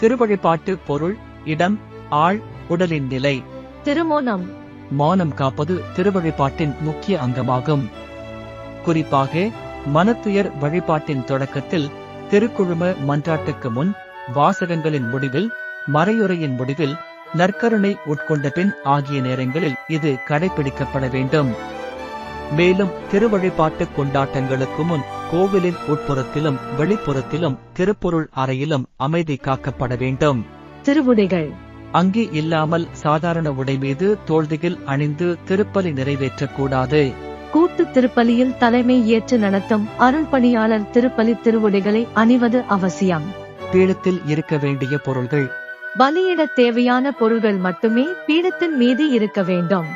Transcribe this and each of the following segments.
திருவழிபாட்டு பொருள் இடம் ஆள் உடலின் நிலை. திருமோனம் மானம் காப்பது திருவழிபாட்டின் முக்கிய அங்கமாகும். குறிப்பாக மனத்துயர் வழிபாட்டின் தொடக்கத்தில் திருக்குழும மன்றாட்டுக்கு முன் வாசகங்களின் முடிவில் மறையுறையின் முடிவில் நற்கருணை உட்கொண்ட பின் ஆகிய நேரங்களில் இது கடைபிடிக்கப்பட வேண்டும். மேலும் திருவழிபாட்டு கொண்டாட்டங்களுக்கு முன் கோவிலின் உட்புறத்திலும் வெளிப்புறத்திலும் திருப்பொருள் அறையிலும் அமைதி காக்கப்பட வேண்டும். திருவுடைகள். அங்கி இல்லாமல் சாதாரண உடை மீது தோள்திகில் அணிந்து திருப்பலி நிறைவேற்றக்கூடாது. கூட்டு திருப்பலியில் தலைமை ஏற்று நடத்தும் அருள் பணியாளர் திருப்பலி திருவுடைகளை அணிவது அவசியம். பீடத்தில் இருக்க வேண்டிய பொருள்கள். பலியிட தேவையான பொருள்கள் மட்டுமே பீடத்தின் மீது இருக்க வேண்டும்.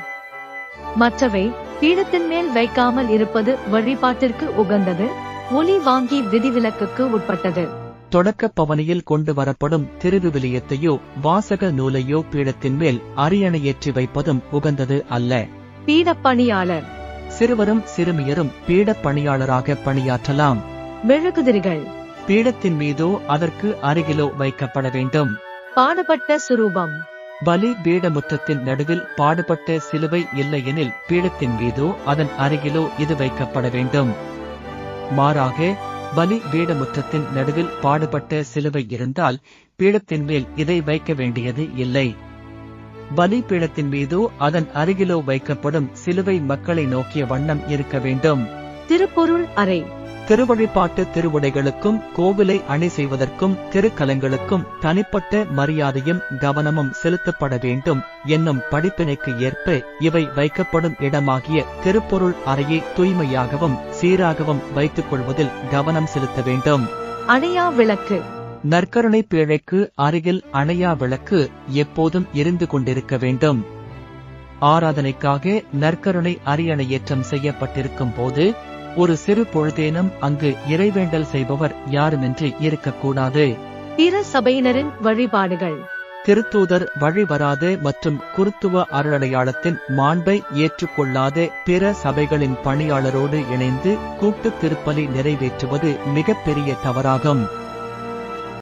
மற்றவை பீடத்தின் மேல் வைக்காமல் இருப்பது வழிபாட்டிற்கு உகந்தது. ஒலி வாங்கி விதிவிலக்குக்கு உட்பட்டது. தொடக்க பவனியில் கொண்டு வரப்படும் திருவிவிலியத்தையோ வாசக நூலையோ பீடத்தின் மேல் அரியணையேற்றி வைப்பதும் உகந்தது அல்ல. பீடப் பணியாளர் சிறுவரும் சிறுமியரும் பீடப் பணியாளராக பணியாற்றலாம். மெழுகுதிரிகள். பீடத்தின் மீதோ அதற்கு அருகிலோ வைக்கப்பட வேண்டும். பாடுபட்ட சுரூபம். பலி பீடமுற்றத்தின் நடுவில் பாடுபட்ட சிலுவை இல்லையெனில் பீடத்தின் மீதோ அதன் அருகிலோ இது வைக்கப்பட வேண்டும். மாறாக பலி பீடமுற்றத்தின் நடுவில் பாடுபட்ட சிலுவை இருந்தால் பீடத்தின் மேல் இதை வைக்க வேண்டியது இல்லை. பலி பீடத்தின் மீதோ அதன் அருகிலோ வைக்கப்படும் சிலுவை மக்களை நோக்கிய வண்ணம் இருக்க வேண்டும். திருப்பொருள் அறை. திருவழிபாட்டு திருவுடைகளுக்கும் கோவிலை அணி செய்வதற்கும் திருக்கலங்களுக்கும் தனிப்பட்ட மரியாதையும் கவனமும் செலுத்தப்பட வேண்டும் என்னும் படிப்பினைக்கு ஏற்ப இவை வைக்கப்படும் இடமாகிய திருப்பொருள் அறையை தூய்மையாகவும் சீராகவும் வைத்துக் கொள்வதில் கவனம் செலுத்த வேண்டும். அணையா விளக்கு. நற்கருணை பேழைக்கு அருகில் அணையா விளக்கு எப்போதும் எரிந்து கொண்டிருக்க வேண்டும். ஆராதனைக்காக நற்கருணை அரியணையேற்றம் செய்யப்பட்டிருக்கும் போது ஒரு சிறு பொழுதேனும் அங்கு இறைவேண்டல் செய்பவர் யாருமின்றி இருக்கக்கூடாது. பிற சபையினரின் வழிபாடுகள். திருத்தூதர் வழிவராத மற்றும் குருத்துவ அருளடையாளத்தின் மாண்பை ஏற்றுக்கொள்ளாத பிற சபைகளின் பணியாளரோடு இணைந்து கூட்டுத் திருப்பலி நிறைவேற்றுவது மிகப்பெரிய தவறாகும்.